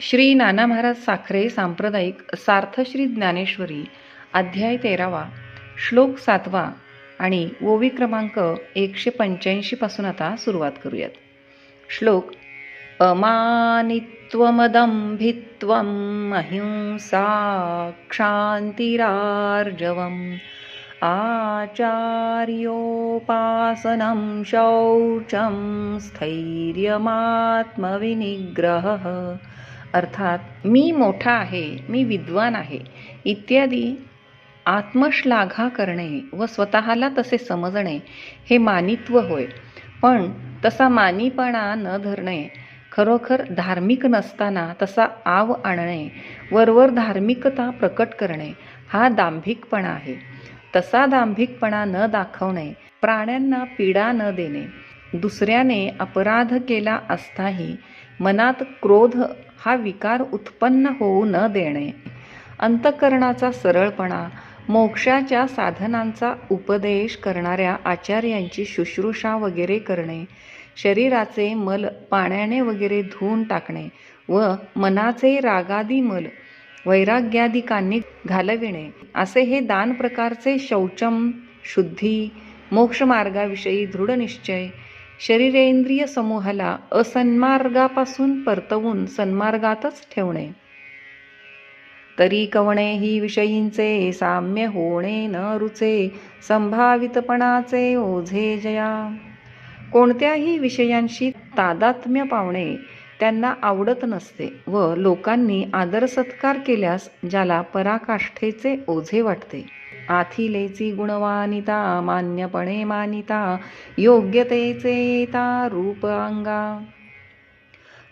श्री नाना महाराज साखरे सांप्रदायिक सार्थश्री ज्ञानेश्वरी अध्याय तेरावा श्लोक सातवा आणि ओवी क्रमांक एकशे पंच्याऐंशीपासून आता सुरुवात करूयात. श्लोक अमानित्वमदंभित्वम् अहिंसा क्षान्तिरार्जवम् आचार्योपासनं शौचं स्थैर्यमात्मविनिग्रहः अर्थात मी मोठा आहे मी विद्वान आहे इत्यादी आत्मश्लाघा करणे व स्वतःला तसे समजणे हे मानित्व होय. पण तसा मानीपणा न धरणे खरोखर धार्मिक नसताना तसा आव आणणे वरवर धार्मिकता प्रकट करणे हा दांभिकपणा आहे. तसा दांभिकपणा न दाखवणे प्राण्यांना पीडा न देणे दुसऱ्याने अपराध केला असताही मनात क्रोध हा विकार उत्पन्न होऊ न देणे. अंतकरणाचा सरळपणा मोक्षाच्या साधनांचा उपदेश करणाऱ्या आचार्यांची शुश्रूषा वगैरे करणे शरीराचे मल पाण्याने वगैरे धुवून टाकणे व मनाचे रागादी मल वैराग्यादिकांनी घालविणे असे हे दान प्रकारचे शौचम शुद्धी मोक्षमार्गाविषयी दृढनिश्चय शरीरेंद्रिय समूहाला असन्मार्गापासून परतवून सन्मार्गातच ठेवणे. तरी कवणे ही विषयींचे साम्य होणे न रुचे संभावितपणाचे ओझे जया. कोणत्याही विषयांशी तादात्म्य पावणे त्यांना आवडत नसते व लोकांनी आदर सत्कार केल्यास ज्याला पराकाष्ठेचे ओझे वाटते. आथिलेची गुणवानिता मान्यपणे मानिता योग्यतेचे येता रूप अंगा.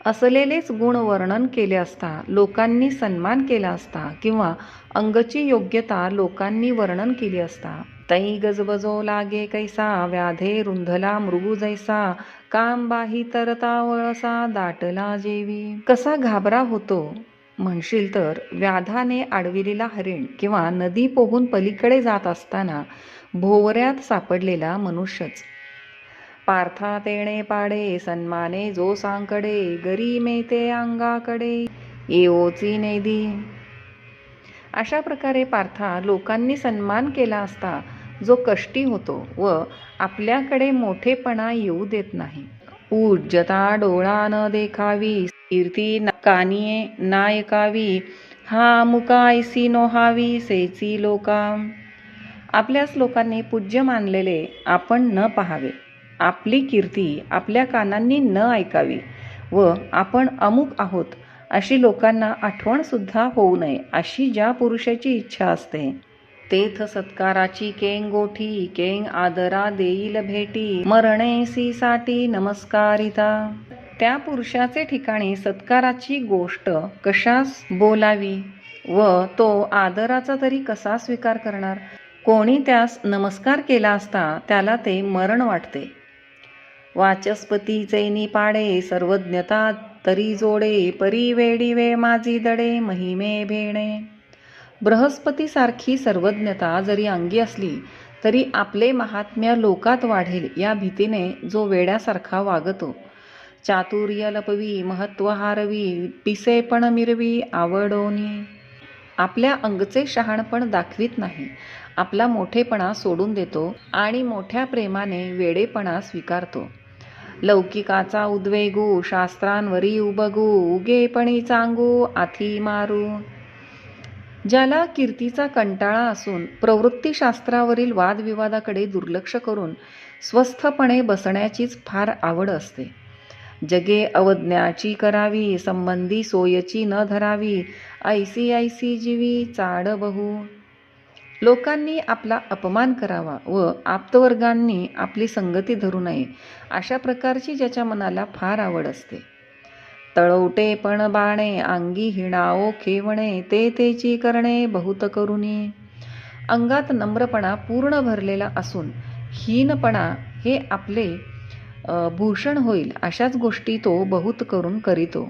असलेलेच गुण वर्णन केले असता लोकांनी सन्मान केला असता किंवा अंगची योग्यता लोकांनी वर्णन केली असता तै गजबजो लागे कैसा व्याधे रुंधला मृगू जैसा काम बाही तरता वळसा दाटला जेवी. कसा घाबरा होतो म्हणशील तर व्याधाने आडविलेला हरिण किंवा नदी पोहून पलीकडे जात असताना भोवऱ्यात सापडलेला मनुष्यच. पार्था तेणे पाडे सन्माने जो सांकडे गरी ते अंगाकडे येओची नेदी अशा प्रकारे पार्था लोकांनी सन्मान केला असता जो कष्टी होतो व आपल्याकडे मोठेपणा येऊ देत नाही. पूज्यता डोळा न देखावी कीर्ती कानिये नायकावी हा मुकायसी नोहावी सेची लोका. आपल्याच लोकांनी पूज्य मानलेले आपण न पाहावे. आपली कीर्ती आपल्या कानांनी न ऐकावी व आपण अमुक आहोत अशी लोकांना आठवण सुद्धा होऊ नये अशी ज्या पुरुषाची इच्छा असते तेथ सत्काराची केंग गोठी केंग आदरा देईल भेटी मरणेसी साठी नमस्कारिता. त्या पुरुषाचे ठिकाणी सत्काराची गोष्ट कशास बोलावी व तो आदराचा तरी कसा स्वीकार करणार? कोणी त्यास नमस्कार केला असता त्याला ते मरण वाटते. वाचस्पतीचे पाडे सर्वज्ञता तरी जोडे परी वेडी वे माझी दडे महिमे भेणे. बृहस्पतीसारखी सर्वज्ञता जरी अंगी असली तरी आपले महात्म्य लोकात वाढेल या भीतीने जो वेड्यासारखा वागतो. चातुर्य लपवी महत्त्व हारवी पिसेपण मिरवी आवडोनी. आपल्या अंगचे शहाणपण दाखवित नाही. आपला मोठेपणा सोडून देतो आणि मोठ्या प्रेमाने वेडेपणा स्वीकारतो. लौकिकाचा उद्वेगू शास्त्रांवरी उबगू उगेपणी चांगू आथी मारू. ज्याला कीर्तीचा कंटाळा असून प्रवृत्तीशास्त्रावरील वादविवादाकडे दुर्लक्ष करून स्वस्थपणे बसण्याचीच फार आवड असते. जगे अवज्ञाची करावी संबंधी सोयची न धरावी. ऐसी ऐसी जीवी चाड बहु. लोकांनी आपला अपमान करावा व आप्तवर्गांनी आपली संगती धरू नये अशा प्रकारची ज्याच्या मनाला फार आवड असते. तळवटे पण बाणे अंगी हिणाओ खेवणे ते तेची करणे बहुत करुणी अंगात नम्रपणा पूर्ण भरलेला असून हीनपणा हे आपले भूषण होईल अशाच गोष्टी तो बहुत करून करीतो.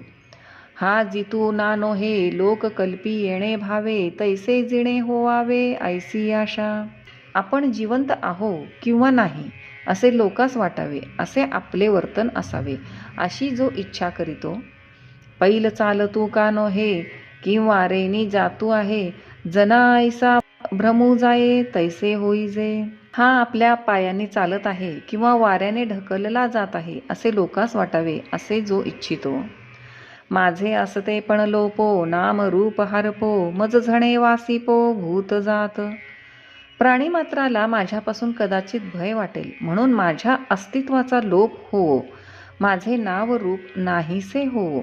हा जितू नानो हे लोक कल्पी येणे भावे तैसे जिणे होवावे ऐसी आशा. आपण जिवंत आहो किंवा नाही असे लोकास वाटावे असे आपले वर्तन असावे अशी जो इच्छा करीतो. पैल चालतू का नो हे किंवा रेनी जातू आहे जना ऐसा भ्रमू जाये तैसे होईजे हा आपल्या पायाने चालत आहे किंवा वाऱ्याने ढकलला जात आहे असे लोकास वाटावे असे जो इच्छितो. माझे असते पण लोपो नाम रूप हरपो मज झणे वासिपो भूत जात. प्राणीमात्राला माझ्यापासून कदाचित भय वाटेल म्हणून माझ्या अस्तित्वाचा लोप हो माझे नाव रूप नाहीसे हो.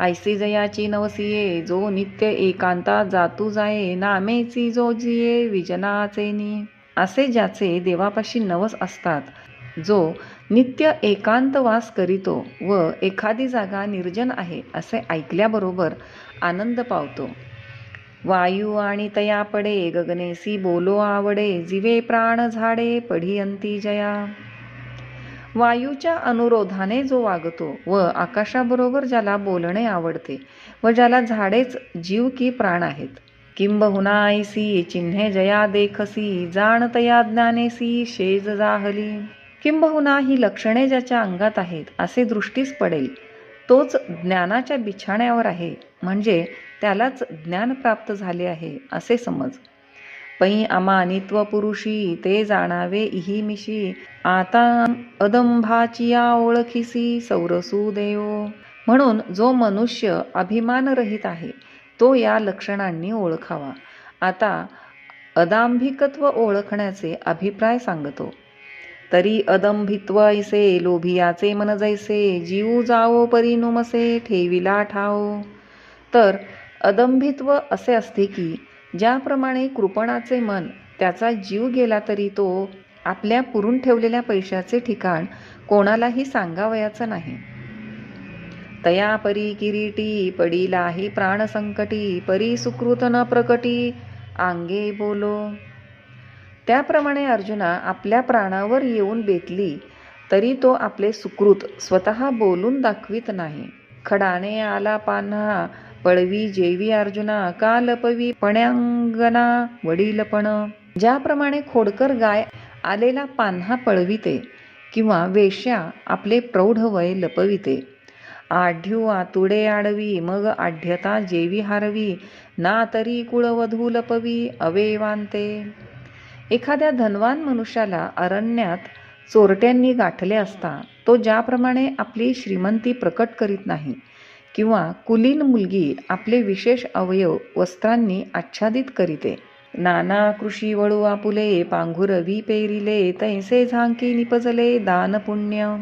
ऐसी जयाची नवसिये जो नित्य एकांता जातू जाये नामेची जो जिये विजनाचेनी असे ज्याचे देवापाशी नवस असतात जो नित्य एकांतवास करीतो व एखादी जागा निर्जन आहे असे ऐकल्याबरोबर आनंद पावतो. वायू आणि तया पडे गगनेसी बोलो आवडे जिवे प्राण झाडे पढियंती जया. वायूच्या अनुरोधाने जो वागतो व आकाशाबरोबर ज्याला बोलणे आवडते व ज्याला झाडेच जीव की प्राण आहेत किंबहुनायसी चिन्हे जया देखसी जाणतया ज्ञानेसी शेज जाहली. किंबहुना ही लक्षणे ज्याच्या अंगात आहेत असे दृष्टीस पडेल. तोच ज्ञानाच्या बिछाण्यावर आहे म्हणजे त्यालाच ज्ञान प्राप्त झाले आहे असे समज. पै अमानित्व पुरुषी ते जाणावे इही मिशी. आता अदंभाचिया ओळखीसी सौरसू देव. म्हणून जो मनुष्य अभिमानरहित आहे तो या लक्षणांनी ओळखावा. आता अदांभिकत्व ओळखण्याचे अभिप्राय सांगतो. तरी अदंभित्व ऐसे लोभियाचे मन जैसे जीव जावो परिनुमसे ठेविला ठाओ. तर अदंभित्व असे असते की ज्याप्रमाणे कृपणाचे मन त्याचा जीव गेला तरी तो आपल्या पुरून ठेवलेल्या पैशाचे ठिकाण कोणालाही सांगावयाचं नाही. तया परी किरीटी पडीलाही प्राणसंकटी परी सुकृत न प्रकटी आंगे बोलो. त्याप्रमाणे अर्जुना आपल्या प्राणावर येऊन बेतली तरी तो आपले सुकृत स्वतः बोलून दाखवित नाही. खडाने आला पान्हा पळवी जेवी अर्जुना का लपवी पण्यांगना वडीलपण. ज्याप्रमाणे खोडकर गाय आलेला पान्हा पळविते किंवा वेश्या आपले प्रौढ वय लपविते. आढ्यू आतुडे आडवी मग आढ्यता जेवी हारवी ना तरी कुळवधू लपवी अवेवांते एखाद्या धनवान मनुष्याला अरण्यात चोरट्यांनी गाठले असता तो ज्याप्रमाणे आपली श्रीमंती प्रकट करीत नाही किंवा कुलीन मुलगी आपले विशेष अवयव वस्त्रांनी आच्छादित करीते. नाना कृषी वळू आपुले पांघुरवी पेरिले तैसे झांकी निपजले दान पुण्य.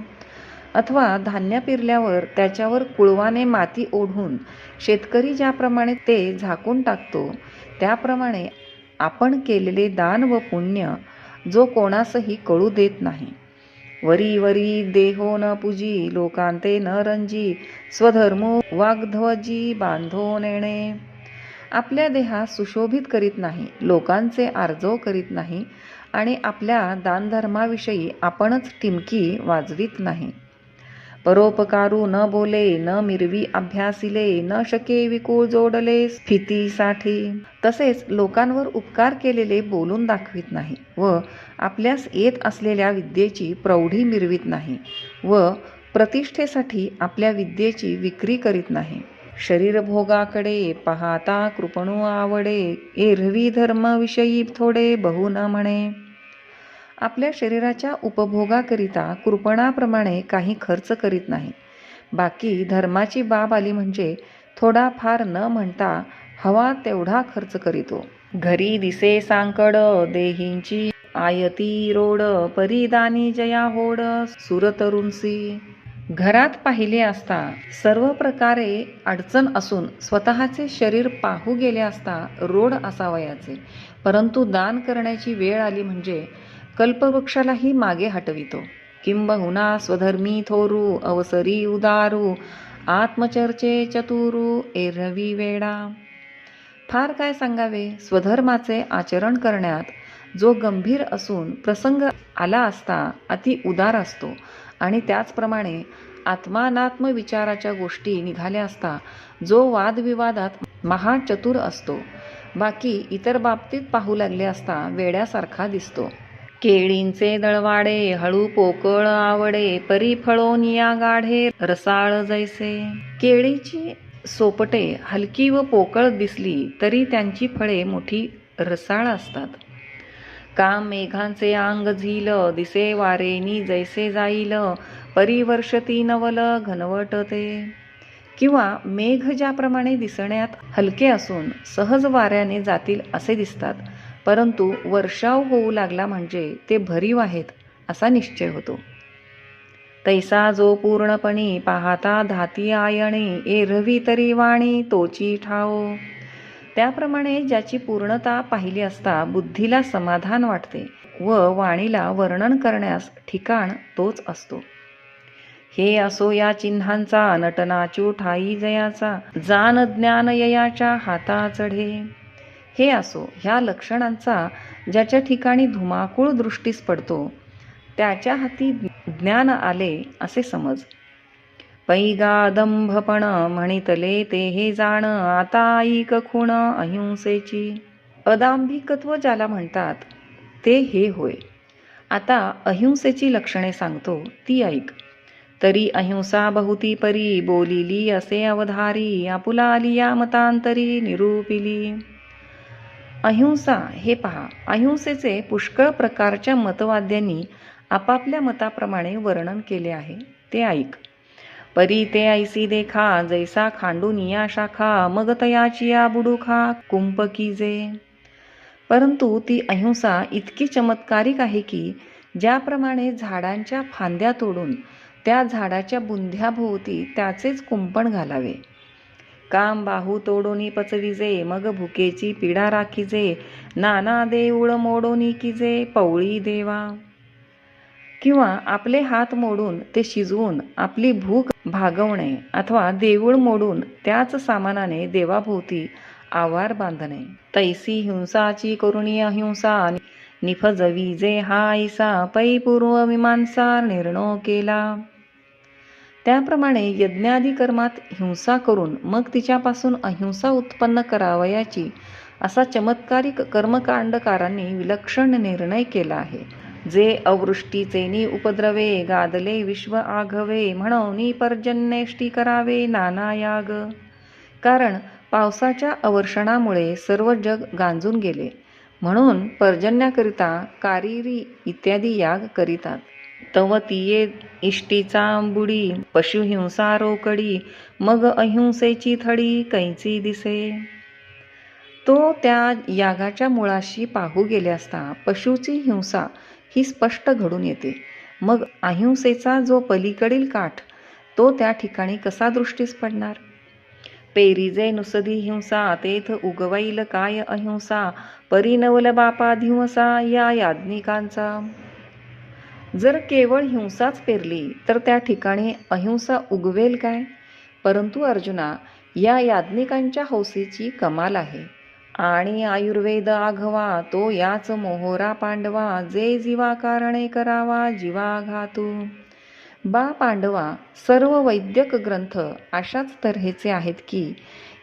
अथवा धान्य पिरल्यावर त्याच्यावर कुळवाने माती ओढून शेतकरी ज्याप्रमाणे ते झाकून टाकतो त्याप्रमाणे आपण केलेले दान व पुण्य जो कोणासही कळू देत नाही. वरी वरी देहो न पूजी लोकांते न रंजी स्वधर्मो वाग्ध्वजी बांधो नेणे. आपल्या देहास सुशोभित करीत नाही लोकांचे आर्जव करीत नाही आणि आपल्या दानधर्माविषयी आपणच टिमकी वाजवीत नाही. परोपकारू न बोले न मिरवी अभ्यासिले न शके विकूळ जोडले स्थितीसाठी तसेच लोकांवर उपकार केलेले बोलून दाखवित नाही व आपल्यास येत असलेल्या विद्येची प्रौढी मिरवीत नाही व प्रतिष्ठेसाठी आपल्या विद्येची विक्री करीत नाही. शरीरभोगाकडे पाहता कृपणू आवडे एरवी धर्मविषयी थोडे बहु न म्हणे. आपल्या शरीराच्या उपभोगाकरिता कृपणाप्रमाणे काही खर्च करीत नाही. बाकी धर्माची बाब आली म्हणजे थोडा फार न म्हणता हवा तेवढा खर्च करीतो. घरी दिसे सांकड देहींची आयती रोड परिदानी जया होड सुरतरुंसी. घरात पाहिले असता सर्व प्रकारे अडचण असून स्वतःचे शरीर पाहू गेले असता रोड असावयाचे. परंतु दान करण्याची वेळ आली म्हणजे कल्पवृक्षालाही मागे हटवितो. किंबहुना स्वधर्मी थोरू अवसरी उदारू आत्मचर्चे चतुरू एरवी वेडा. फार काय सांगावे? स्वधर्माचे आचरण करण्यात जो गंभीर असून प्रसंग आला असता अति उदार असतो. आणि त्याचप्रमाणे आत्मानात्म विचाराच्या गोष्टी निघाल्या असता जो वादविवादात महाचतुर असतो. बाकी इतर बाबतीत पाहू लागले असता वेड्यासारखा दिसतो. केळींचे दळवाडे हळू पोकळ आवडे परी फळोनिया गाढे रसाळ जैसे. केळीची सोपटे हलकी व पोकळ दिसली तरी त्यांची फळे मोठी रसाळ असतात. काम मेघांचे अंग झील दिसे वारेनी जैसे जाईल परिवर्षती नवल घनवट ते किंवा मेघ ज्याप्रमाणे दिसण्यात हलके असून सहज वाऱ्याने जातील असे दिसतात. परंतु वर्षाव होऊ लागला म्हणजे ते भरीव आहेत असा निश्चय होतो. तैसा जो पूर्णपणी पाहता धाती आयणे एरवी तरी वाणी तोची ठाओ त्याप्रमाणे ज्याची पूर्णता पाहिली असता बुद्धीला समाधान वाटते व वाणीला वर्णन करण्यास ठिकाण तोच असतो. हे असो या चिन्हांचा नटनाचू ठाई जयाचा जान ज्ञान ययाच्या हाता चढे हे असो ह्या लक्षणांचा ज्याच्या ठिकाणी धुमाकूळ दृष्टीस पडतो त्याच्या हाती ज्ञान आले असे समज. पैगादंभपण म्हणितले ते हे जाण आता ऐक खूण अहिंसेची. अदांभिकत्व ज्याला म्हणतात ते हे होय. आता अहिंसेची लक्षणे सांगतो ती ऐक. तरी अहिंसा बहुती परी बोलिली असे अवधारी आपुला आली या मतांतरी निरूपिली. अहिंसा हे पहा. अहिंसेचे पुष्कळ प्रकारच्या मतवाद्यांनी आपापल्या मताप्रमाणे वर्णन केले आहे. ते ऐक. परी ते ऐसी देखा जैसा खांडूनिया शाखा मग तयाची या की जे. परंतु ती अहिंसा इतकी चमत्कारिक आहे की ज्याप्रमाणे झाडांच्या फांद्या तोडून त्या झाडाच्या बुंध्याभोवती त्याचेच कुंपण घालावे. काम बाहू तोडोनी पचविजे मग भुकेची पीडा राखीजे नाना देऊळ मोडोनी किजे पवळी देवा. किंवा आपले हात मोडून ते शिजवून आपली भूक भागवणे अथवा देऊळ मोडून त्याच सामानाने देवाभोवती आवार बांधणे. तैसी हिंसाची करुणी अहिंसा निफजविजे हा ऐसा पै पूर्व मीमांसा निर्णय केला. त्याप्रमाणे यज्ञादी कर्मात हिंसा करून मग तिच्यापासून अहिंसा उत्पन्न करावयाची असा चमत्कारिक कर्मकांडकारांनी विलक्षण निर्णय केला आहे. जे अवृष्टीचेनी उपद्रवे गादले विश्व आघवे म्हणून पर्जन्येष्टी करावे नाना याग. कारण पावसाच्या अवर्षणामुळे सर्व जग गांजून गेले. म्हणून पर्जन्याकरिता कारिरी इत्यादी याग करीतात. तव तिये इष्टीचा बुडी पशुहिंसा रोकडी मग अहिंसेची थडी कैची दिसे. तो त्या यागाच्या मुळाशी पाहू गेले असता पशुची हिंसा ही स्पष्ट घडून येते. मग अहिंसेचा जो पलीकडील काठ तो त्या ठिकाणी कसा दृष्टीस पडणार? पेरीजे नुसदी हिंसा तेथ उगवाईल काय अहिंसा परिनवल बापा धिंसा या याज्ञिकांचा. जर केवळ हिंसाच पेरली तर त्या ठिकाणी अहिंसा उगवेल काय? परंतु अर्जुना या याज्ञिकांच्या हौसेची कमाल आहे. आणि आयुर्वेद आघवा तो याच मोहोरा पांडवा जे जीवा कारणे करावा जीवा घातू बा पांडवा सर्व वैद्यक ग्रंथ अशाच तऱ्हेचे आहेत की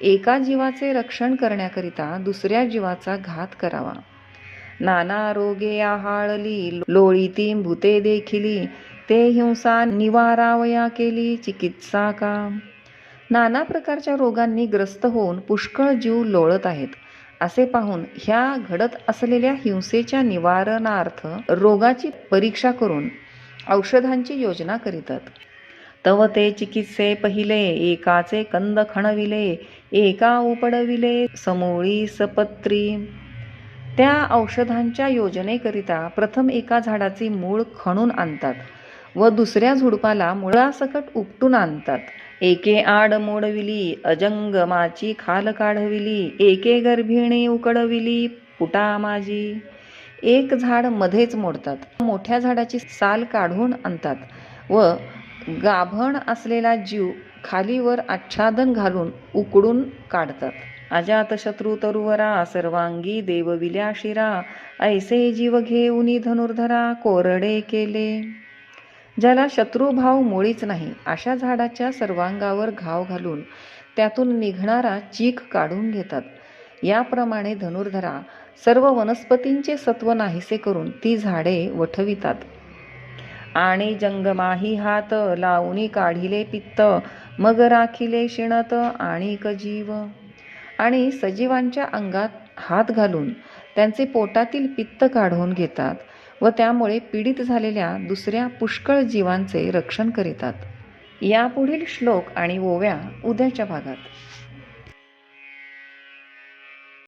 एका जीवाचे रक्षण करण्याकरिता दुसऱ्या जीवाचा घात करावा. नाना रोगे आहाळली लोळीती भूते देखिली ते हिंसा निवारावया केली चिकित्सा का नाना प्रकारच्या रोगांनी ग्रस्त होऊन पुष्कळ जीव लोळत आहेत. असे पाहून ह्या घडत असलेल्या हिंसेच्या निवारणार्थ रोगाची परीक्षा करून औषधांची योजना करीतात. तव ते चिकित्से पहिले एकाचे कंद खणविले एका उपडविले समोळी सपत्री. त्या औषधांच्या योजनेकरिता प्रथम एका झाडाचे मूळ खणून आणतात व दुसऱ्या झुडपाला मुळासकट उपटून आणतात. एके आड मोडविली अजंगमाची खाल काढविली एके गर्भिणी उकडविली पुटा माझी एक झाड मध्येच मोडतात. मोठ्या झाडाची साल काढून आणतात व गाभण असलेला जीव खालीवर आच्छादन घालून उकडून काढतात. अजातशत्रू तरुवरा सर्वांगी देवविल्या शिरा. ऐसे जीव घेऊनी धनुर्धरा कोरडे केले. ज्याला शत्रुभाव मुळीच नाही अशा झाडाच्या सर्वांगावर घाव घालून त्यातून निघणारा चीक काढून घेतात. याप्रमाणे धनुर्धरा सर्व वनस्पतींचे सत्व नाहीसे करून ती झाडे वठवितात. आणि जंगमाही हात लावणी काढिले पित्त मग राखिले शिणत आणि जीव. आणि सजीवांच्या अंगात हात घालून त्यांचे पोटातील पित्त काढून घेतात व त्यामुळे पीडित झालेल्या दुसऱ्या पुष्कळ जीवांचे रक्षण करीतात. यापुढील श्लोक आणि ओव्या उद्याच्या भागात.